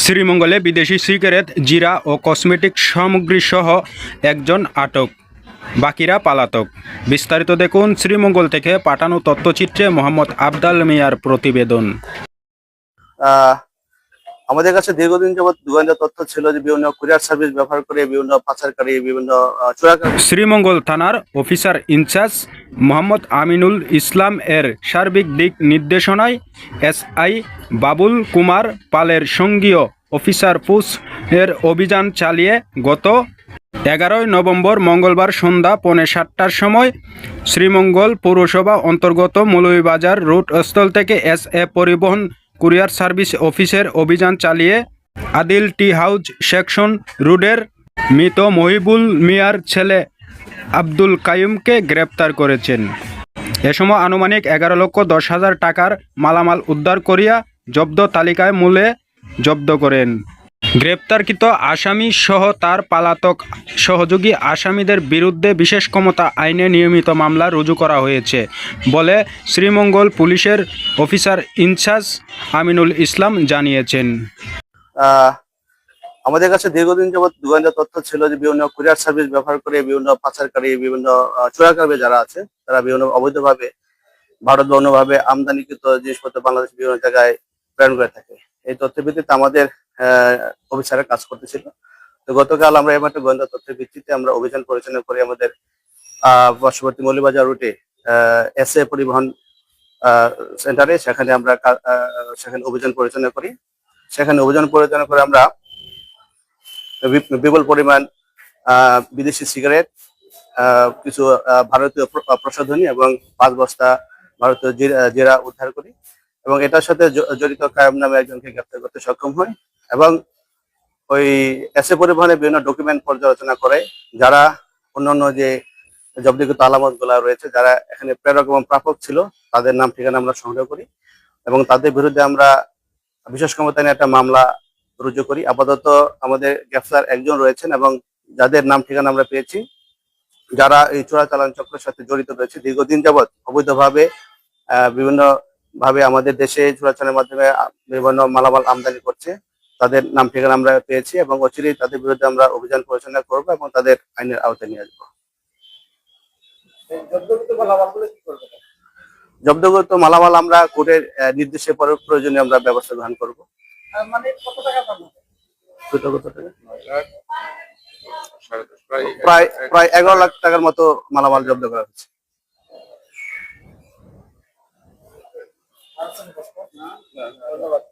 শ্রীমঙ্গলে বিদেশি সিগারেট, জিরা ও কসমেটিক সামগ্রী সহ একজন আটক, বাকিরা পালাতক। বিস্তারিত দেখুন শ্রীমঙ্গল থেকে পাঠানো তথ্যচিত্রে মোহাম্মদ আবদাল মিয়ার প্রতিবেদন। আমাদের কাছে দীর্ঘদিন যাবৎ গোয়েন্দা তথ্য ছিল যে বিভিন্ন কুরিয়ার সার্ভিস ব্যবহার করে বিভিন্ন পাচারকারী, বিভিন্ন শ্রীমঙ্গল থানার officer in charge Mohammad Aminul Islam এর সার্বিক দিক নির্দেশনায় এসআই বাবুল কুমার পালের সঙ্গীয় অফিসার পুস এর অভিযান চালিয়ে গত এগারোই নভেম্বর মঙ্গলবার সন্ধ্যা পৌনে সাতটার সময় শ্রীমঙ্গল পৌরসভা অন্তর্গত মৌলভীবাজার রুট স্থল থেকে এস এ পরিবহন কুরিয়ার সার্ভিস অফিসের অভিযান চালিয়ে আদিল টি হাউজ সেকশন রুডের মৃত মহিবুল মিয়ার ছেলে আব্দুল কায়ুমকে গ্রেপ্তার করেছেন। এ সময় আনুমানিক এগারো লক্ষ দশ হাজার টাকার মালামাল উদ্ধার করিয়া জব্দ তালিকায় মূলে জব্দ করেন। গ্রেপ্তারকৃত আসামি সহ তার পালাতক সহযোগী আসামিদের বিরুদ্ধে বিশেষ ক্ষমতা আইনে নিয়মিত মামলা রুজু করা হয়েছে বলে শ্রীমঙ্গল পুলিশের অফিসার ইনচার্জ আমিনুল ইসলাম জানিয়েছেন। আমাদের কাছে দীর্ঘদিন যাবৎ গোয়েন্দা তথ্য ছিল যে বিভিন্ন কুরিয়ার সার্ভিস ব্যবহার করে বিভিন্ন পাচারকারী বিভিন্ন আহ, চোরাকারী যারা আছে তারা বিভিন্ন অবৈধভাবে ভারত বা আমদানিকৃত জিনিসপত্র বাংলাদেশ বিভিন্ন জায়গায় প্রেরণ করে থাকে। এই তথ্যের ভিত্তিতে আমাদের অফিসারের কাজ করতেছিল। তো গতকাল আমরা এবার গোয়েন্দা তথ্যের ভিত্তিতে আমরা অভিযান পরিচালনা করে আমাদের পার্শ্ববর্তী মৌলিবাজার রুটে এস এ পরিবহন সেন্টারে। সেখানে আমরা সেখানে অভিযান পরিচালনা করি। সেখানে অভিযান পরিচালনা করে আমরা বিপুল পরিমাণ বিদেশি সিগারেট কিছু ভারতীয় প্র- প্রসাধনী এবং পাঁচ বস্তা ভারতীয় জিরা উদ্ধার করি। এবং এটার সাথে জড়িত কায়েম নামে একজনকে গ্রেপ্তার করতে সক্ষম হয় এবং ওই এসে পরিবহনে বিভিন্ন ডকুমেন্ট পর্যালোচনা করে যারা অন্যান্য যে জব্দকৃত আলামতগুলা রয়েছে, যারা এখানে প্রেরক এবং প্রাপক ছিল, তাদের নাম ঠিকানা আমরা সংগ্রহ করি এবং তাদের বিরুদ্ধে আমরা বিশেষ ক্ষমতা নিয়ে একটা মামলা রুজু করি। আপাতত আমাদের গ্রেফতার একজন রয়েছেন এবং যাদের নাম ঠিকানা আমরা পেয়েছি, যারা এই চোরাচালান চক্রের সাথে জড়িত রয়েছে, দীর্ঘদিন যাবৎ অবৈধভাবে বিভিন্ন ভাবে আমাদের দেশে চোরাচালানের মাধ্যমে বিভিন্ন মালামাল আমদানি করছে। তাদের নাম ঠিকানা আমরা পেয়েছি এবং অচিরেই তাদের বিরুদ্ধে আমরা অভিযান পরিচালনা করব এবং তাদের আইনের আওতায় নিয়ে আসব। জব্দগত মালামাল আমরা কোর্টের নির্দেশে পরে প্রয়োজনে আমরা ব্যবস্থা গ্রহণ করব। মানে কত টাকা পাবো কত কত টাকা? প্রায় প্রায় এগারো লাখ টাকার মতো মালামাল জব্দ করা হয়েছে ধন্যবাদ